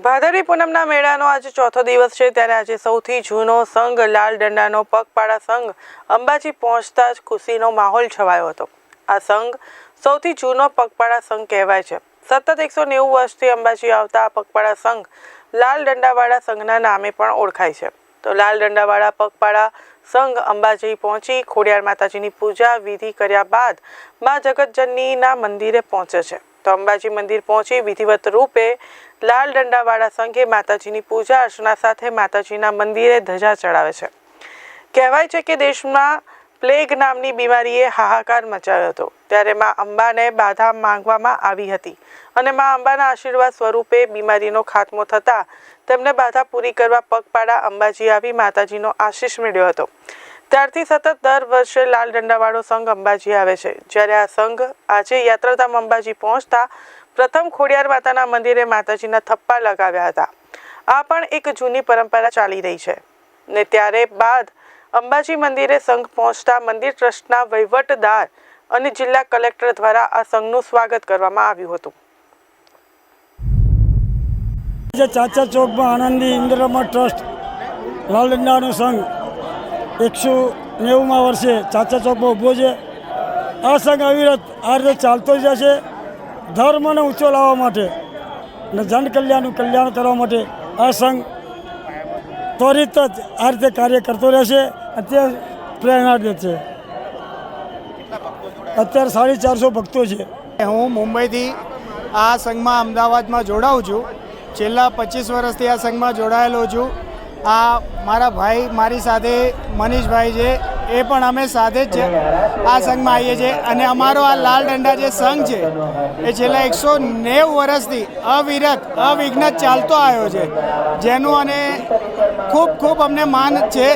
ભાદરવી પૂનમના મેળાનો આજે ચોથો દિવસ છે ત્યારે આજે સૌથી જૂનો સંઘ, લાલ દંડાનો પગપાળા સંઘ અંબાજી પહોંચતા જ ખુશીનો માહોલ છવાયો હતો. આ સંઘ સૌથી જૂનો પગપાળા સંઘ કહેવાય છે. સતત એકસો નેવું વર્ષથી અંબાજી આવતા આ પગપાળા સંઘ લાલ દંડાવાળા સંઘના નામે પણ ઓળખાય છે. તો લાલ દંડાવાળા પગપાળા સંઘ અંબાજી પહોંચી ખોડિયાર માતાજીની પૂજા વિધિ કર્યા બાદ મા જગતજનનીના મંદિરે પહોંચે છે. તો અંબાજી મંદિર પહોંચી વિધિવત રૂપે લાલ દંડાવાળા સંઘે માતાજીની પૂજા અર્ચના સાથે માતાજીના મંદિરે ધજા ચડાવે છે. કહેવાય છે કે દેશમાં પ્લેગ નામની બીમારીએ હાહાકાર મચાવ્યો હતો. ત્યારે મા અંબાને બાધા માંગવામાં આવી હતી અને મા અંબાના આશીર્વાદ સ્વરૂપે બીમારીનો ખાત્મો થતાં તેમને બાધા પૂરી કરવા પગપાળા અંબાજી આવી માતાજીનો આશીષ મેળવ્યો હતો. ત્યારથી સતત દર વર્ષે લાલ દંડાવાળો સંઘ અંબાજી આવે છે. જ્યારે આ સંઘ આજે યાત્રાધામ અંબાજી પહોંચતા પ્રથમ ખોડિયાર માતાના મંદિરે માતાજીના થપ્પા લગાવ્યા હતા. આ પણ એક જૂની પરંપરા ચાલી રહી છે. ને ત્યારે બાદ અંબાજી મંદિરે સંઘ પહોંચતા મંદિર ટ્રસ્ટના વહીવટદાર અને જિલ્લા કલેક્ટર દ્વારા આ સંઘનું સ્વાગત કરવામાં આવ્યું હતું. ચાચા ચોકમાં આનંદી ઇન્દ્રમા ટ્રસ્ટ લાલડંડાનો સંઘ એકસો નેવુંમાં વર્ષે ચાચા ચોકમાં ઊભો છે. આ સંઘ અવિરત આ રીતે ચાલતો જ જશે ધર્મને ઊંચો લાવવા માટે અને જન કલ્યાણનું કલ્યાણ કરવા માટે આ સંઘ ત્વરિત જ આ રીતે કાર્ય કરતો રહેશે. અત્યારે પ્રેરણા દે છે. અત્યારે સાડી ચારસો ભક્તો છે. હું મુંબઈથી આ સંઘમાં અમદાવાદમાં જોડાઉં છું. છેલ્લા પચીસ વર્ષથી આ સંઘમાં જોડાયેલો છું. આ મારા ભાઈ, મારી સાથે મનીષભાઈ છે, એ પણ અમે સાથે જ છે આ સંઘમાં આવીએ છીએ. અને અમારો આ લાલ દંડા જે સંઘ છે, એ છેલ્લા એકસો નેવું વર્ષથી અવિરત, અવિઘ્ન ચાલતો આવ્યો છે. જેનું અને ખૂબ ખૂબ અમને માન છે.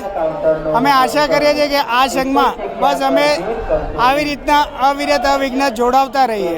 અમે આશા કરીએ છીએ કે આ સંઘમાં બસ અમે આવી રીતના અવિરત, અવિઘ્ન જોડાવતા રહીએ.